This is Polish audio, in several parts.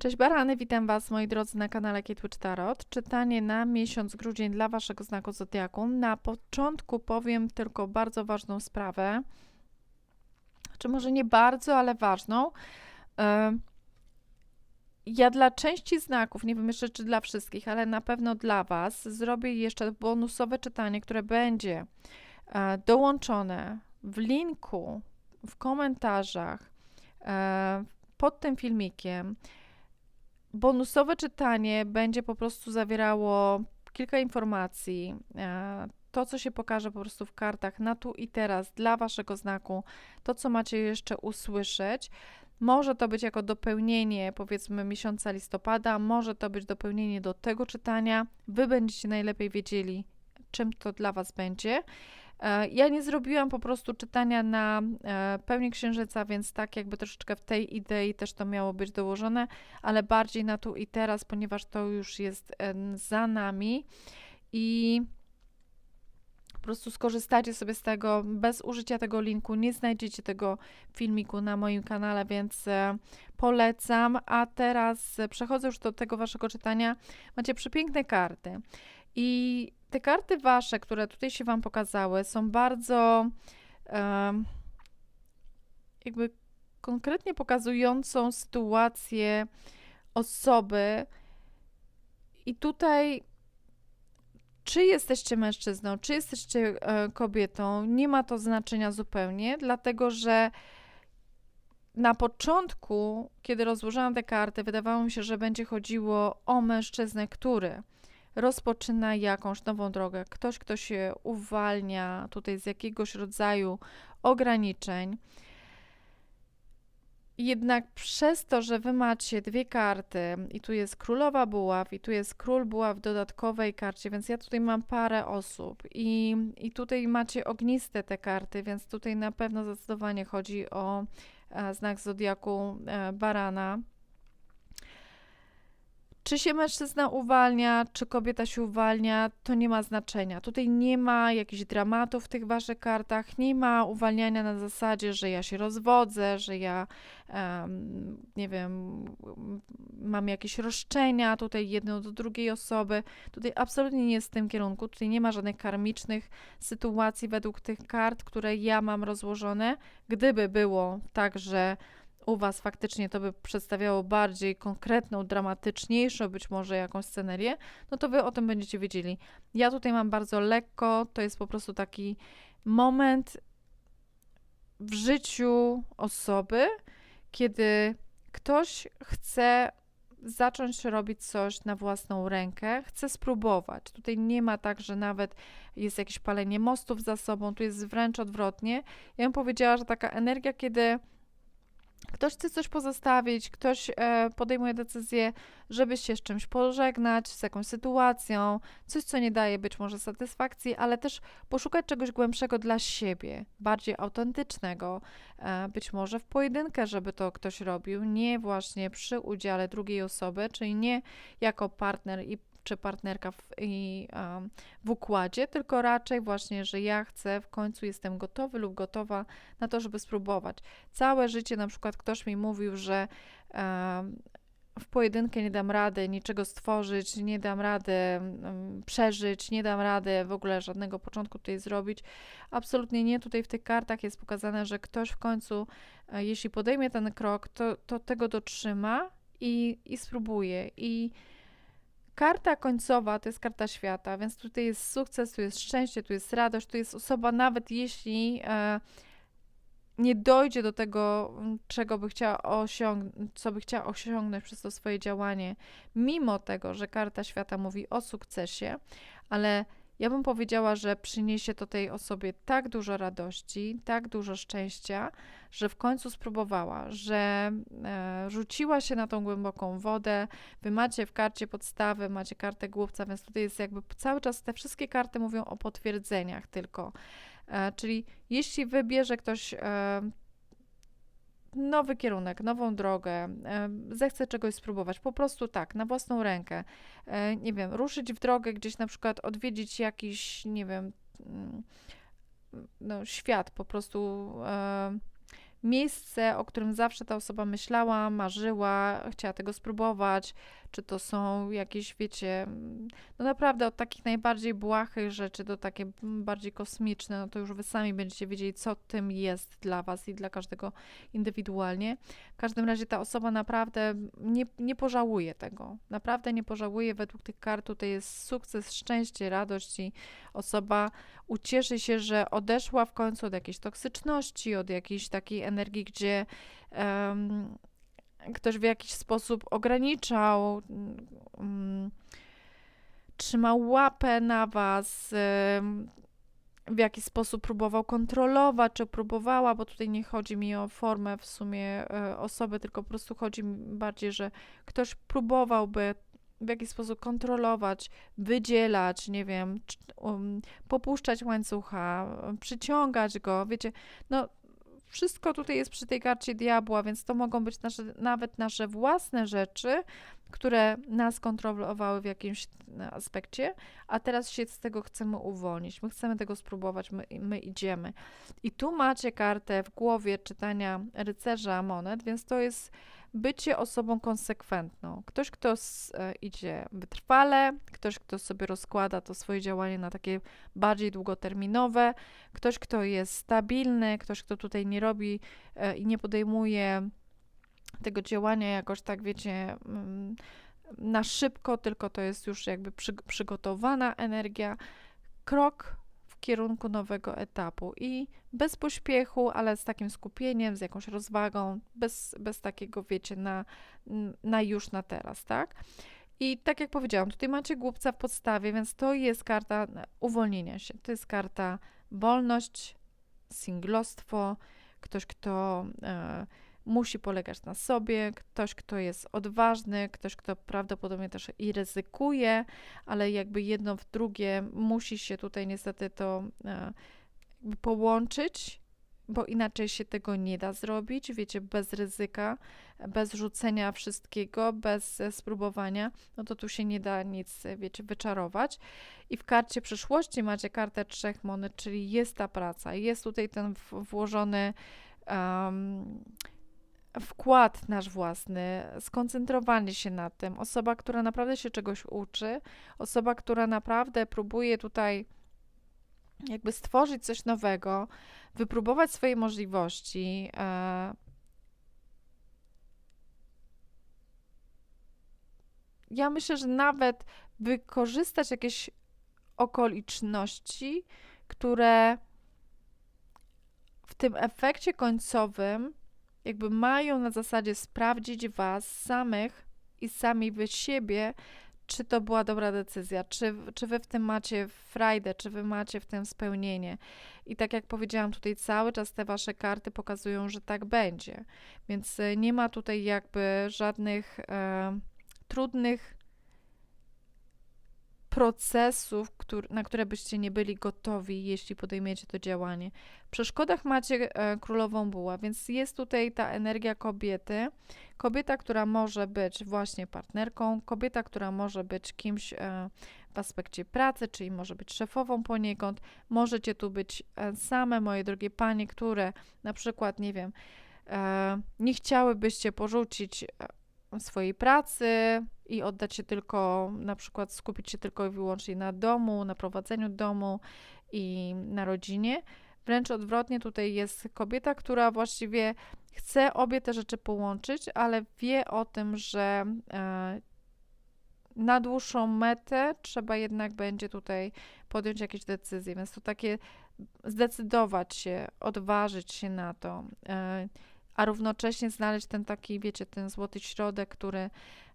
Cześć Barany, witam Was moi drodzy na kanale Kitwitch Tarot. Czytanie na miesiąc grudzień dla Waszego znaku Zodiaku. Na początku powiem tylko bardzo ważną sprawę, czy może nie bardzo, ale ważną. Ja dla części znaków, nie wiem jeszcze czy dla wszystkich, ale na pewno dla Was, zrobię jeszcze bonusowe czytanie, które będzie e, dołączone w linku, w komentarzach e, pod tym filmikiem bonusowe czytanie będzie po prostu zawierało kilka informacji. E, to, co się pokaże po prostu w kartach na tu i teraz dla waszego znaku, to, co macie jeszcze usłyszeć. Może to być jako dopełnienie, powiedzmy, miesiąca listopada, może to być dopełnienie do tego czytania. Wy będziecie najlepiej wiedzieli, czym to dla Was będzie. E, ja nie zrobiłam po prostu czytania na e, pełni księżyca, więc tak jakby troszeczkę w tej idei też to miało być dołożone, ale bardziej na tu i teraz, ponieważ to już jest za nami i po prostu skorzystacie sobie z tego bez użycia tego linku. Nie znajdziecie tego filmiku na moim kanale, więc e, polecam. A teraz przechodzę już do tego waszego czytania. Macie przepiękne karty. I te karty wasze, które tutaj się wam pokazały, są bardzo um, jakby konkretnie pokazującą sytuację osoby. I tutaj, czy jesteście mężczyzną, czy jesteście e, kobietą, nie ma to znaczenia zupełnie, dlatego że na początku, kiedy rozłożyłam te karty, wydawało mi się, że będzie chodziło o mężczyznę, który rozpoczyna jakąś nową drogę, ktoś, kto się uwalnia tutaj z jakiegoś rodzaju ograniczeń. Jednak przez to, że wy macie dwie karty i tu jest królowa buław i tu jest król buław w dodatkowej karcie, więc ja tutaj mam parę osób i, i tutaj macie ogniste te karty, więc tutaj na pewno zdecydowanie chodzi o e, znak zodiaku e, barana. Czy się mężczyzna uwalnia, czy kobieta się uwalnia, to nie ma znaczenia. Tutaj nie ma jakichś dramatów w tych waszych kartach, nie ma uwalniania na zasadzie, że ja się rozwodzę, że ja, um, nie wiem, mam jakieś roszczenia tutaj jedną do drugiej osoby. Tutaj absolutnie nie jest w tym kierunku. Tutaj nie ma żadnych karmicznych sytuacji według tych kart, które ja mam rozłożone. Gdyby było tak, że u Was faktycznie to by przedstawiało bardziej konkretną, dramatyczniejszą być może jakąś scenerię, no to Wy o tym będziecie wiedzieli. Ja tutaj mam bardzo lekko, to jest po prostu taki moment w życiu osoby, kiedy ktoś chce zacząć robić coś na własną rękę, chce spróbować. Tutaj nie ma tak, że nawet jest jakieś palenie mostów za sobą, tu jest wręcz odwrotnie. Ja bym powiedziała, że taka energia, kiedy Ktoś chce coś pozostawić, ktoś e, podejmuje decyzję, żeby się z czymś pożegnać, z jakąś sytuacją, coś, co nie daje być może satysfakcji, ale też poszukać czegoś głębszego dla siebie, bardziej autentycznego, e, być może w pojedynkę, żeby to ktoś robił, nie właśnie przy udziale drugiej osoby, czyli nie jako partner i czy partnerka w, i, um, w układzie, tylko raczej właśnie, że ja chcę, w końcu jestem gotowy lub gotowa na to, żeby spróbować. Całe życie na przykład ktoś mi mówił, że um, w pojedynkę nie dam rady niczego stworzyć, nie dam rady um, przeżyć, nie dam rady w ogóle żadnego początku tutaj zrobić. Absolutnie nie. Tutaj w tych kartach jest pokazane, że ktoś w końcu, e, jeśli podejmie ten krok, to, to tego dotrzyma i, i spróbuje. I Karta końcowa to jest karta świata, więc tutaj jest sukces, tu jest szczęście, tu jest radość, tu jest osoba, nawet jeśli e, nie dojdzie do tego, czego by chciała osiągnąć, co by chciała osiągnąć przez to swoje działanie, mimo tego, że karta świata mówi o sukcesie, ale ja bym powiedziała, że przyniesie to tej osobie tak dużo radości, tak dużo szczęścia, że w końcu spróbowała, że e, rzuciła się na tą głęboką wodę. Wy macie w karcie podstawy, macie kartę głupca, więc tutaj jest jakby cały czas te wszystkie karty mówią o potwierdzeniach tylko. E, czyli jeśli wybierze ktoś e, nowy kierunek, nową drogę, zechce czegoś spróbować, po prostu tak, na własną rękę, e, nie wiem, ruszyć w drogę gdzieś na przykład, odwiedzić jakiś, nie wiem, mm, no, świat, po prostu e, miejsce, o którym zawsze ta osoba myślała, marzyła, chciała tego spróbować, czy to są jakieś, wiecie, no naprawdę od takich najbardziej błahych rzeczy do takie bardziej kosmiczne, no to już wy sami będziecie wiedzieli, co tym jest dla was i dla każdego indywidualnie. W każdym razie ta osoba naprawdę nie, nie pożałuje tego. Naprawdę nie pożałuje. Według tych kart tutaj jest sukces, szczęście, radość i osoba ucieszy się, że odeszła w końcu od jakiejś toksyczności, od jakiejś takiej energii, gdzie um, ktoś w jakiś sposób ograniczał, um, trzymał łapę na was, um, w jakiś sposób próbował kontrolować, czy próbowała, bo tutaj nie chodzi mi o formę w sumie e, osoby, tylko po prostu chodzi mi bardziej, że ktoś próbowałby w jakiś sposób kontrolować, wydzielać, nie wiem, um, popuszczać łańcucha, przyciągać go, wiecie, no wszystko tutaj jest przy tej karcie diabła, więc to mogą być nasze, nawet nasze własne rzeczy, które nas kontrolowały w jakimś aspekcie, a teraz się z tego chcemy uwolnić. My chcemy tego spróbować, my, my idziemy. I tu macie kartę w głowie czytania rycerza monet, więc to jest bycie osobą konsekwentną. Ktoś, kto e, idzie wytrwale, ktoś, kto sobie rozkłada to swoje działanie na takie bardziej długoterminowe, ktoś, kto jest stabilny, ktoś, kto tutaj nie robi e, i nie podejmuje tego działania jakoś tak, wiecie, mm, na szybko, tylko to jest już jakby przy, przygotowana energia. Krok kierunku nowego etapu i bez pośpiechu, ale z takim skupieniem, z jakąś rozwagą, bez, bez takiego, wiecie, na, na już, na teraz, tak? I tak jak powiedziałam, tutaj macie głupca w podstawie, więc to jest karta uwolnienia się. To jest karta wolność, singlostwo, ktoś, kto. E, musi polegać na sobie, ktoś, kto jest odważny, ktoś, kto prawdopodobnie też i ryzykuje, ale jakby jedno w drugie musi się tutaj niestety to e, połączyć, bo inaczej się tego nie da zrobić, wiecie, bez ryzyka, bez rzucenia wszystkiego, bez spróbowania, no to tu się nie da nic, wiecie, wyczarować. I w karcie przyszłości macie kartę trzech monet, czyli jest ta praca, jest tutaj ten włożony um, wkład nasz własny, skoncentrowanie się na tym, osoba, która naprawdę się czegoś uczy, osoba, która naprawdę próbuje tutaj jakby stworzyć coś nowego, wypróbować swoje możliwości. E, ja myślę, że nawet wykorzystać jakieś okoliczności, które w tym efekcie końcowym jakby mają na zasadzie sprawdzić was samych i sami wy siebie, czy to była dobra decyzja, czy, czy wy w tym macie frajdę, czy wy macie w tym spełnienie. I tak jak powiedziałam, tutaj cały czas te wasze karty pokazują, że tak będzie. Więc e, nie ma tutaj jakby żadnych e, trudnych procesów, który, na które byście nie byli gotowi, jeśli podejmiecie to działanie. W przeszkodach macie e, królową buła, więc jest tutaj ta energia kobiety. Kobieta, która może być właśnie partnerką, kobieta, która może być kimś e, w aspekcie pracy, czyli może być szefową poniekąd. Możecie tu być e, same, moje drogie panie, które na przykład, nie wiem, e, nie chciałybyście porzucić e, swojej pracy, i oddać się tylko, na przykład skupić się tylko i wyłącznie na domu, na prowadzeniu domu i na rodzinie. Wręcz odwrotnie, tutaj jest kobieta, która właściwie chce obie te rzeczy połączyć, ale wie o tym, że e, na dłuższą metę trzeba jednak będzie tutaj podjąć jakieś decyzje, więc to takie zdecydować się, odważyć się na to, e, a równocześnie znaleźć ten taki, wiecie, ten złoty środek, który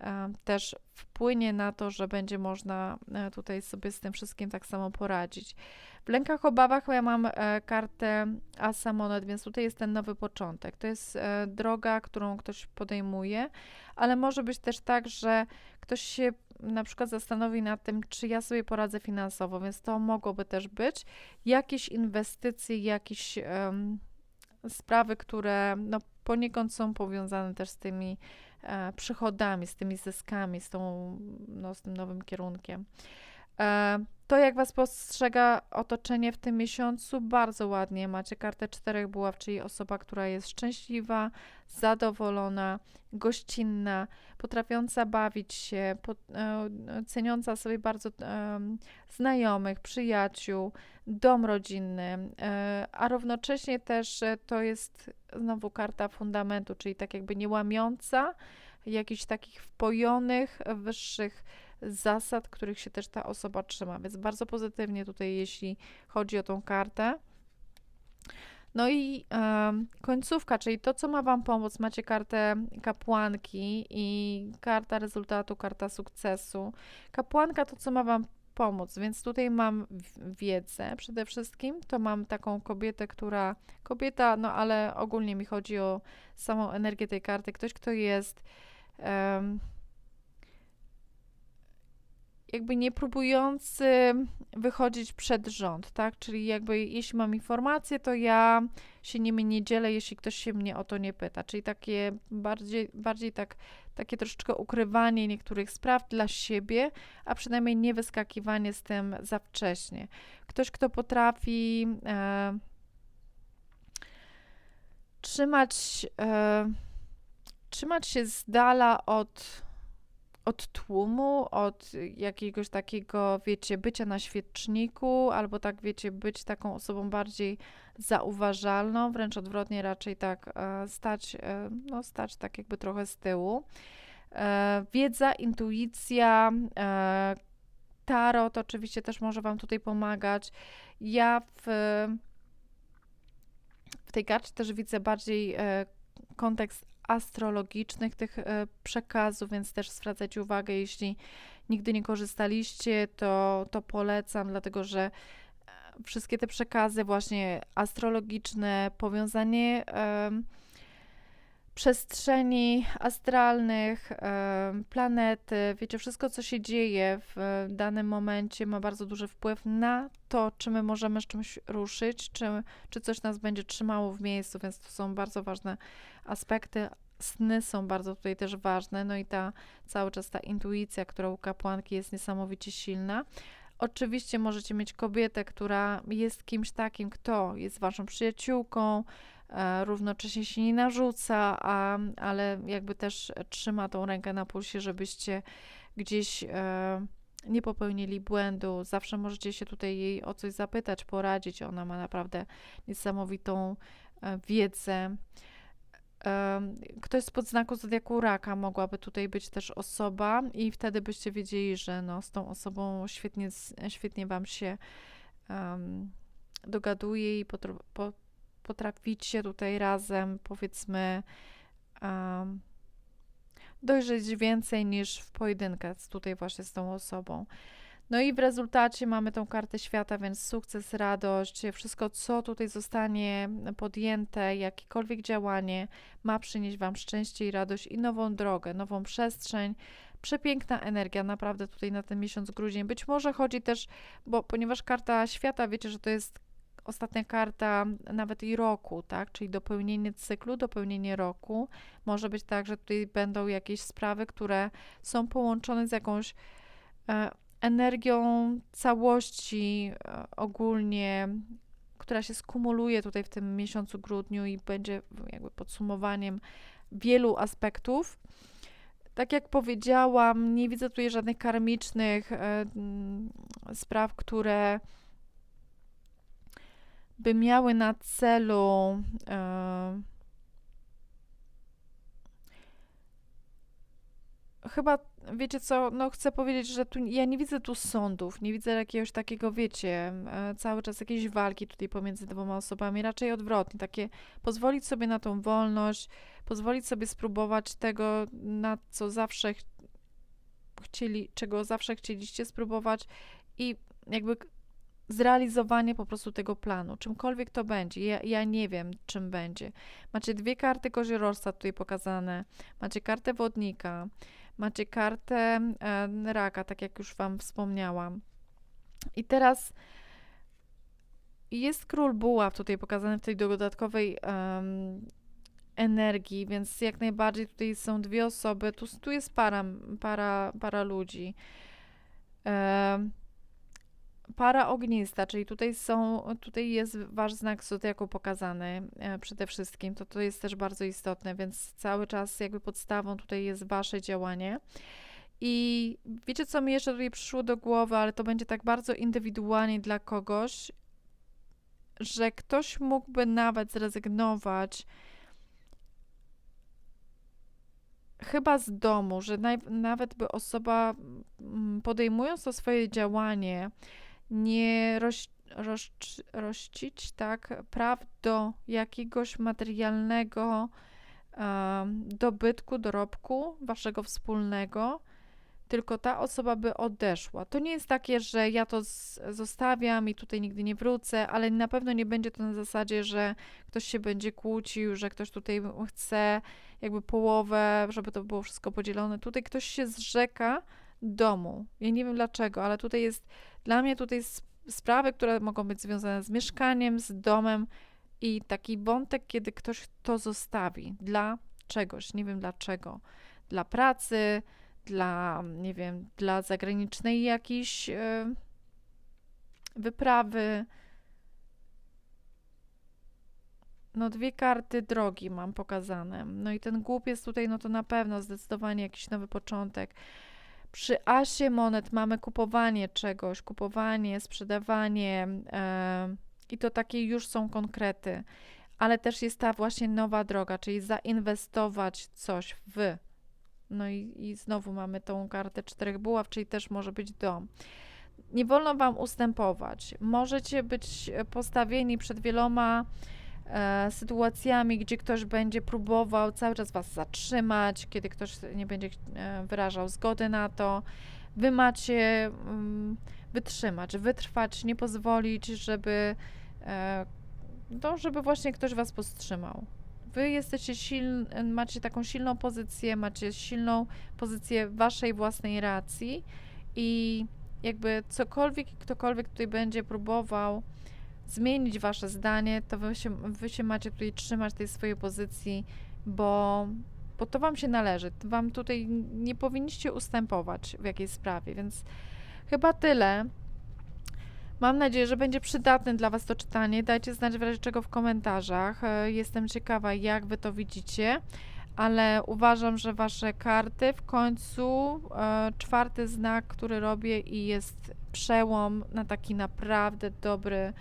E, też wpłynie na to, że będzie można e, tutaj sobie z tym wszystkim tak samo poradzić. W lękach, obawach ja mam e, kartę Asa Monet, więc tutaj jest ten nowy początek. To jest droga, którą ktoś podejmuje, ale może być też tak, że ktoś się na przykład zastanowi nad tym, czy ja sobie poradzę finansowo, więc to mogłoby też być jakieś inwestycje, jakieś um, sprawy, które no, poniekąd są powiązane też z tymi e, przychodami, z tymi zyskami, z, tą, no, z tym nowym kierunkiem. E, To, jak Was postrzega otoczenie w tym miesiącu, bardzo ładnie. Macie kartę czterech buław, czyli osoba, która jest szczęśliwa, zadowolona, gościnna, potrafiąca bawić się, po, e, ceniąca sobie bardzo e, znajomych, przyjaciół, dom rodzinny, e, a równocześnie też e, to jest znowu karta fundamentu, czyli tak jakby nie łamiąca jakichś takich wpojonych, wyższych zasad, których się też ta osoba trzyma. Więc bardzo pozytywnie tutaj, jeśli chodzi o tą kartę. No i końcówka, czyli to, co ma Wam pomóc. Macie kartę kapłanki i karta rezultatu, karta sukcesu. Kapłanka to, co ma Wam pomóc, więc tutaj mam wiedzę przede wszystkim. To mam taką kobietę, która, kobieta, no ale ogólnie mi chodzi o samą energię tej karty. Ktoś, kto jest jakby nie próbujący wychodzić przed rząd, tak? Czyli jakby jeśli mam informacje, to ja się nimi nie dzielę, jeśli ktoś się mnie o to nie pyta. Czyli takie bardziej, bardziej tak, takie troszeczkę ukrywanie niektórych spraw dla siebie, a przynajmniej nie wyskakiwanie z tym za wcześnie. Ktoś, kto potrafi e, trzymać, e, trzymać się z dala od od tłumu, od jakiegoś takiego, wiecie, bycia na świeczniku, albo tak, wiecie, być taką osobą bardziej zauważalną, wręcz odwrotnie, raczej tak e, stać, e, no stać tak jakby trochę z tyłu. E, wiedza, intuicja, tarot oczywiście też może Wam tutaj pomagać. Ja w, w tej karcie też widzę bardziej kontekst astrologicznych tych e, przekazów, więc też zwracajcie uwagę, jeśli nigdy nie korzystaliście, to, to polecam, dlatego że e, wszystkie te przekazy właśnie astrologiczne, powiązanie przestrzeni astralnych, planety, wiecie, wszystko, co się dzieje w danym momencie, ma bardzo duży wpływ na to, czy my możemy z czymś ruszyć, czy, czy coś nas będzie trzymało w miejscu, więc to są bardzo ważne aspekty. Sny są bardzo tutaj też ważne, no i ta cały czas ta intuicja, która u kapłanki jest niesamowicie silna. Oczywiście możecie mieć kobietę, która jest kimś takim, kto jest waszą przyjaciółką, równocześnie się nie narzuca, a, ale jakby też trzyma tą rękę na pulsie, żebyście gdzieś e, nie popełnili błędu. Zawsze możecie się tutaj jej o coś zapytać, poradzić. Ona ma naprawdę niesamowitą e, wiedzę. Ktoś spod znaku zodiaku raka mogłaby tutaj być też osoba i wtedy byście wiedzieli, że no, z tą osobą świetnie, świetnie Wam się um, dogaduje i potraficie tutaj razem, powiedzmy, um, dojrzeć więcej niż w pojedynkę tutaj właśnie z tą osobą. No i w rezultacie mamy tą kartę świata, więc sukces, radość, wszystko, co tutaj zostanie podjęte, jakiekolwiek działanie, ma przynieść Wam szczęście i radość i nową drogę, nową przestrzeń. Przepiękna energia, naprawdę tutaj na ten miesiąc grudzień. Być może chodzi też, bo ponieważ karta świata, wiecie, że to jest ostatnia karta nawet i roku, tak? Czyli dopełnienie cyklu, dopełnienie roku. Może być tak, że tutaj będą jakieś sprawy, które są połączone z jakąś e, energią całości e, ogólnie, która się skumuluje tutaj w tym miesiącu grudniu i będzie jakby podsumowaniem wielu aspektów. Tak jak powiedziałam, nie widzę tutaj żadnych karmicznych e, spraw, które by miały na celu e, chyba, wiecie co, no chcę powiedzieć, że tu ja nie widzę tu sądów, nie widzę jakiegoś takiego, wiecie, e, cały czas jakiejś walki tutaj pomiędzy dwoma osobami, raczej odwrotnie, takie pozwolić sobie na tą wolność, pozwolić sobie spróbować tego, na co zawsze chcieli, czego zawsze chcieliście spróbować i jakby zrealizowanie po prostu tego planu, czymkolwiek to będzie. Ja, ja nie wiem, czym będzie. Macie dwie karty koziorożca tutaj pokazane, macie kartę wodnika, macie kartę e, raka, tak jak już Wam wspomniałam. I teraz jest król buław tutaj pokazany w tej dodatkowej um, energii, więc jak najbardziej tutaj są dwie osoby, tu, tu jest para, para, para ludzi. Um, para ognista, czyli tutaj są, tutaj jest wasz znak zodiaku pokazany e, przede wszystkim, to to jest też bardzo istotne, więc cały czas jakby podstawą tutaj jest wasze działanie. I wiecie, co mi jeszcze tutaj przyszło do głowy, ale to będzie tak bardzo indywidualnie dla kogoś, że ktoś mógłby nawet zrezygnować chyba z domu, że naj, nawet by osoba mm, podejmując to swoje działanie, nie roś, roś, rościć tak, praw do jakiegoś materialnego um, dobytku, dorobku waszego wspólnego, tylko ta osoba by odeszła. To nie jest takie, że ja to z, zostawiam i tutaj nigdy nie wrócę, ale na pewno nie będzie to na zasadzie, że ktoś się będzie kłócił, że ktoś tutaj chce jakby połowę, żeby to było wszystko podzielone. Tutaj ktoś się zrzeka domu. Ja nie wiem dlaczego, ale tutaj jest, dla mnie tutaj jest sprawy, które mogą być związane z mieszkaniem, z domem i taki wątek, kiedy ktoś to zostawi dla czegoś, nie wiem dlaczego, dla pracy, dla, nie wiem, dla zagranicznej jakiejś yy, wyprawy. No dwie karty drogi mam pokazane. No i ten głupiec tutaj, no to na pewno zdecydowanie jakiś nowy początek. Przy asie monet mamy kupowanie czegoś, kupowanie, sprzedawanie yy, i to takie już są konkrety. Ale też jest ta właśnie nowa droga, czyli zainwestować coś w no i, i znowu mamy tą kartę czterech buław, czyli też może być dom. Nie wolno Wam ustępować. Możecie być postawieni przed wieloma e, sytuacjami, gdzie ktoś będzie próbował cały czas Was zatrzymać, kiedy ktoś nie będzie e, wyrażał zgody na to. Wy macie mm, wytrzymać, wytrwać, nie pozwolić, żeby, e, no, żeby właśnie ktoś Was powstrzymał. Wy jesteście silni, macie taką silną pozycję, macie silną pozycję waszej własnej racji i jakby cokolwiek, ktokolwiek tutaj będzie próbował zmienić wasze zdanie, to wy się, wy się macie tutaj trzymać tej swojej pozycji, bo, bo to wam się należy. Wam tutaj nie powinniście ustępować w jakiejś sprawie, więc chyba tyle. Mam nadzieję, że będzie przydatne dla Was to czytanie. Dajcie znać w razie czego w komentarzach. E, jestem ciekawa, jak Wy to widzicie, ale uważam, że Wasze karty w końcu e, czwarty znak, który robię i jest przełom na taki naprawdę dobry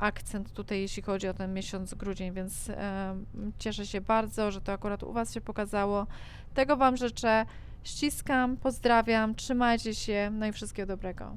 akcent tutaj, jeśli chodzi o ten miesiąc grudzień, więc cieszę się bardzo, że to akurat u Was się pokazało. Tego Wam życzę. Ściskam, pozdrawiam, trzymajcie się, no i wszystkiego dobrego.